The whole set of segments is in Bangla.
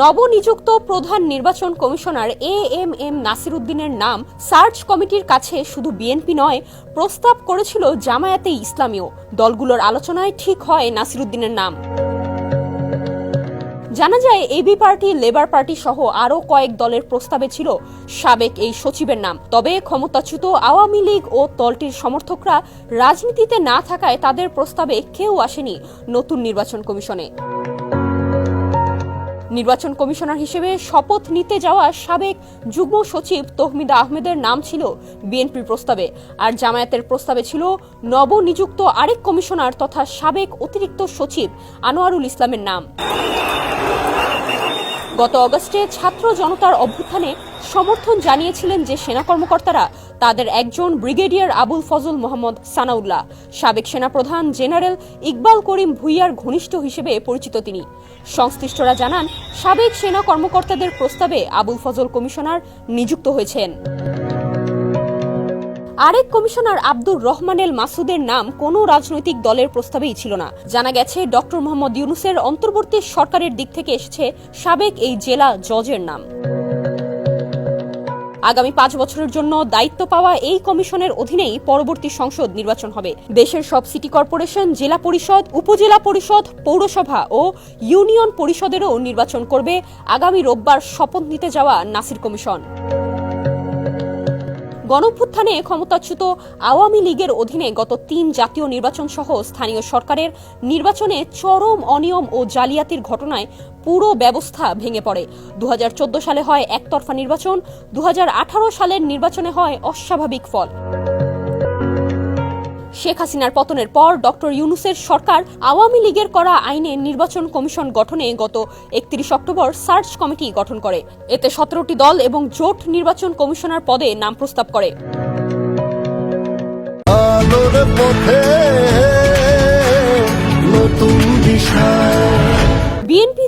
নবনিযুক্ত প্রধান নির্বাচন commissioner A M M Nasir উদ্দিনের নাম সার্চ কমিটির কাছে শুধু বিএনপি নয়, প্রস্তাব করেছিল জামায়াতে ইসলামীয় দলগুলোর আলোচনায় ঠিক হয় নাসির উদ্দিনের নাম। জানা যায়, এবি পার্টি, লেবার পার্টি সহ আরও কয়েক দলের প্রস্তাবে ছিল সাবেক এই সচিবের নাম। তবে ক্ষমতাচ্যুত আওয়ামী লীগ ও দলটির সমর্থকরা রাজনীতিতে না থাকায় তাদের প্রস্তাবে কেউ আসেনি নতুন নির্বাচন কমিশনে। নির্বাচন কমিশনার হিসেবে শপথ নিতে যাওয়া সাবেক যুগ্ম সচিব তহমিদা আহমেদের নাম ছিল বিএনপির প্রস্তাবে। আর জামায়াতের প্রস্তাবে ছিল নবনিযুক্ত আরেক কমিশনার তথা সাবেক অতিরিক্ত সচিব আনোয়ারুল ইসলামের নাম। গত অগস্টে ছাত্র জনতার অভ্যুত্থানে সমর্থন জানিয়েছিলেন যে সেনা কর্মকর্তারা, তাদের একজন ব্রিগেডিয়ার আবুল ফজল মোহাম্মদ সানাউল্লাহ, সাবেক সেনাপ্রধান জেনারেল ইকবাল করিম ভুইয়ার ঘনিষ্ঠ হিসেবে পরিচিত তিনি। সংশ্লিষ্টরা জানান, সাবেক সেনা কর্মকর্তাদের প্রস্তাবে আবুল ফজল কমিশনার নিযুক্ত হয়েছেন। আরেক কমিশনার আব্দুর রহমানেল মাসুদের নাম কোনো রাজনৈতিক দলের প্রস্তাবেই ছিল না। জানা গেছে, ডক্টর মোহাম্মদ ইউনুসের অন্তর্বর্তী সরকারের দিক থেকে এসেছে সাবেক এই জেলা জজের নাম। আগামী পাঁচ বছরের জন্য দায়িত্ব পাওয়া এই কমিশনের অধীনেই পরবর্তী সংসদ নির্বাচন হবে। দেশের সব সিটি কর্পোরেশন, জেলা পরিষদ, উপজেলা পরিষদ, পৌরসভা ও ইউনিয়ন পরিষদেরও নির্বাচন করবে আগামী রোববার শপথ নিতে যাওয়া নাসির কমিশন। গণভ্যুত্থানে ক্ষমতাচ্যুত আওয়ামী লীগের অধীনে গত তিন জাতীয় নির্বাচন সহ স্থানীয় সরকারের নির্বাচনে চরম অনিয়ম ও জালিয়াতির ঘটনায় পুরো ব্যবস্থা ভেঙে পড়ে। দু হাজার চোদ্দ সালে হয় একতরফা নির্বাচন দু হাজার আঠারো সালের নির্বাচনে হয় অস্বাভাবিক ফল। শেখ হাসিনার পতনের পর ডক্টর ইউনুসের সরকার আওয়ামী লীগের করা আইনে নির্বাচন কমিশন গঠনে গত একত্রিশ অক্টোবর সার্চ কমিটি গঠন করে। এতে সতেরোটি দল এবং জোট নির্বাচন কমিশনার পদে নাম প্রস্তাব করে।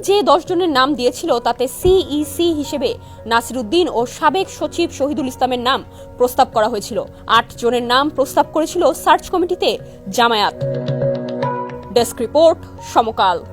যে দশজনের নাম দিয়েছিল তাতে সিইসি হিসেবে নাসিরুদ্দিন ও সাবেক সচিব শহীদুল ইসলামের নাম প্রস্তাব করা হয়েছিল। আট জনের নাম প্রস্তাব করেছিল সার্চ কমিটিতে জামায়াত। ডেস্ক রিপোর্ট সমকাল।